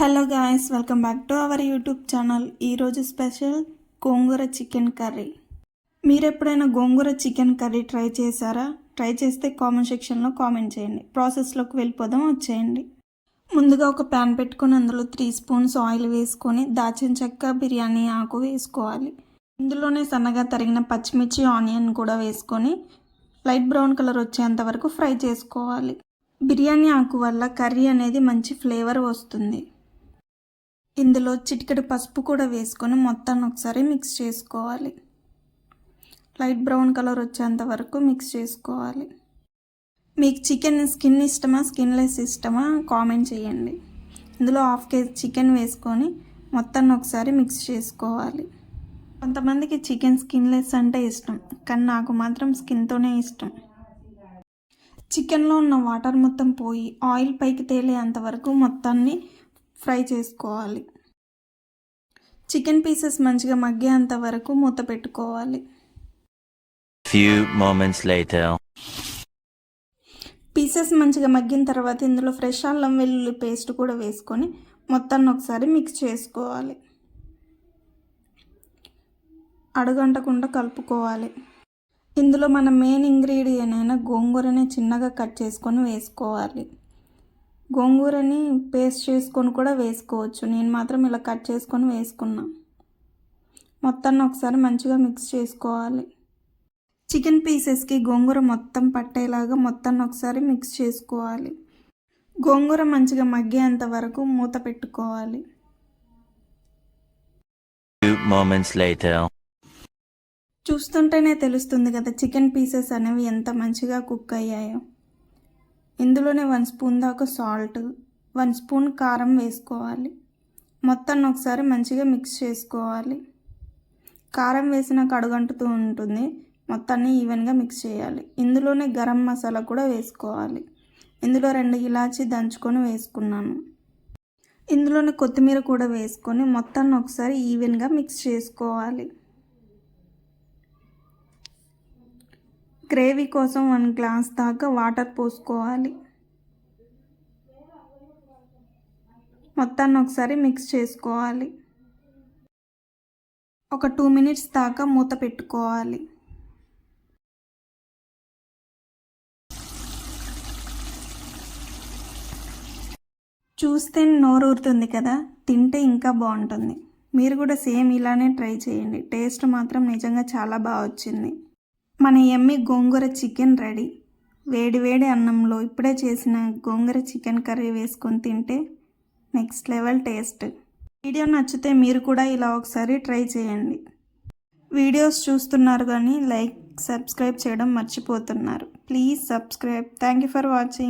Hello guys welcome back to our YouTube channel ఈరోజు special gongura chicken curry మీరు ఎప్పుడైనా gongura chicken curry try చేశారా? Try చేస్తే కామెంట్ సెక్షన్లో కామెంట్ చేయండి. ప్రాసెస్లోకి వెళ్ళిపోదాం వచ్చేయండి. ముందుగా ఒక ప్యాన్ పెట్టుకొని అందులో త్రీ స్పూన్స్ ఆయిల్ వేసుకొని దాచిన చెక్క బిర్యానీ ఆకు వేసుకోవాలి. ఇందులోనే సన్నగా తరిగిన పచ్చిమిర్చి ఆనియన్ కూడా వేసుకొని లైట్ బ్రౌన్ కలర్ వచ్చేంత వరకు ఫ్రై చేసుకోవాలి. బిర్యానీ ఆకు వల్ల కర్రీ అనేది మంచి ఫ్లేవర్ వస్తుంది. ఇందులో చిటికెడు పసుపు కూడా వేసుకొని మొత్తాన్ని ఒకసారి మిక్స్ చేసుకోవాలి. లైట్ బ్రౌన్ కలర్ వచ్చేంత వరకు మిక్స్ చేసుకోవాలి. మీకు చికెన్ స్కిన్ ఇష్టమా స్కిన్లెస్ ఇష్టమా కామెంట్ చేయండి. ఇందులో హాఫ్ కేజీ చికెన్ వేసుకొని మొత్తాన్ని ఒకసారి మిక్స్ చేసుకోవాలి. కొంతమందికి చికెన్ స్కిన్లెస్ అంటే ఇష్టం కానీ నాకు మాత్రం స్కిన్తోనే ఇష్టం. చికెన్లో ఉన్న వాటర్ మొత్తం పోయి ఆయిల్ పైకి తేలేంత వరకు మొత్తాన్ని ఫ్రై చేసుకోవాలి. చికెన్ పీసెస్ మంచిగా మగ్గేంత వరకు మూత పెట్టుకోవాలి. Few moments later. పీసెస్ మంచిగా మగ్గిన తర్వాత ఇందులో ఫ్రెష్ అల్లం వెల్లుల్లి పేస్ట్ కూడా వేసుకొని మొత్తాన్ని ఒకసారి మిక్స్ చేసుకోవాలి. అడుగంటకుండా కలుపుకోవాలి. ఇందులో మన మెయిన్ ఇంగ్రీడియంట్ అయిన గోంగూరని చిన్నగా కట్ చేసుకొని వేసుకోవాలి. గోంగూరని పేస్ట్ చేసుకొని కూడా వేసుకోవచ్చు. నేను మాత్రం ఇలా కట్ చేసుకొని వేసుకున్నా. మొత్తాన్ని ఒకసారి మంచిగా మిక్స్ చేసుకోవాలి. చికెన్ పీసెస్కి గోంగూర మొత్తం పట్టేలాగా మొత్తాన్ని ఒకసారి మిక్స్ చేసుకోవాలి. గోంగూర మంచిగా మగ్గేంత వరకు మూత పెట్టుకోవాలి. చూస్తుంటేనే తెలుస్తుంది కదా చికెన్ పీసెస్ అనేవి ఎంత మంచిగా కుక్ అయ్యాయో. ఇందులోనే వన్ స్పూన్ దాకా సాల్ట్ వన్ స్పూన్ కారం వేసుకోవాలి. మొత్తాన్ని ఒకసారి మంచిగా మిక్స్ చేసుకోవాలి. కారం వేసినాక అడుగంటుతూ ఉంటుంది. మొత్తాన్ని ఈవెన్గా మిక్స్ చేయాలి. ఇందులోనే గరం మసాలా కూడా వేసుకోవాలి. ఇందులో రెండు ఇలాచి దంచుకొని వేసుకున్నాను. ఇందులోనే కొత్తిమీర కూడా వేసుకొని మొత్తాన్ని ఒకసారి ఈవెన్గా మిక్స్ చేసుకోవాలి. గ్రేవీ కోసం వన్ గ్లాస్ దాకా వాటర్ పోసుకోవాలి. మొత్తాన్ని ఒకసారి మిక్స్ చేసుకోవాలి. ఒక టూ మినిట్స్ దాకా మూత పెట్టుకోవాలి. చూస్తే నోరూరుతుంది కదా తింటే ఇంకా బాగుంటుంది. మీరు కూడా సేమ్ ఇలానే ట్రై చేయండి. టేస్ట్ మాత్రం నిజంగా చాలా బాగా వచ్చింది. మన ఎమ్మి గోంగూర చికెన్ రెడీ. వేడి వేడి అన్నంలో ఇప్పుడే చేసిన గోంగూర చికెన్ కర్రీ వేసుకొని తింటే నెక్స్ట్ లెవెల్ టేస్ట్. వీడియో నచ్చితే మీరు కూడా ఇలా ఒకసారి ట్రై చేయండి. వీడియోస్ చూస్తున్నారు కానీ లైక్ సబ్స్క్రైబ్ చేయడం మర్చిపోతున్నారు. Please subscribe. Thank you for watching.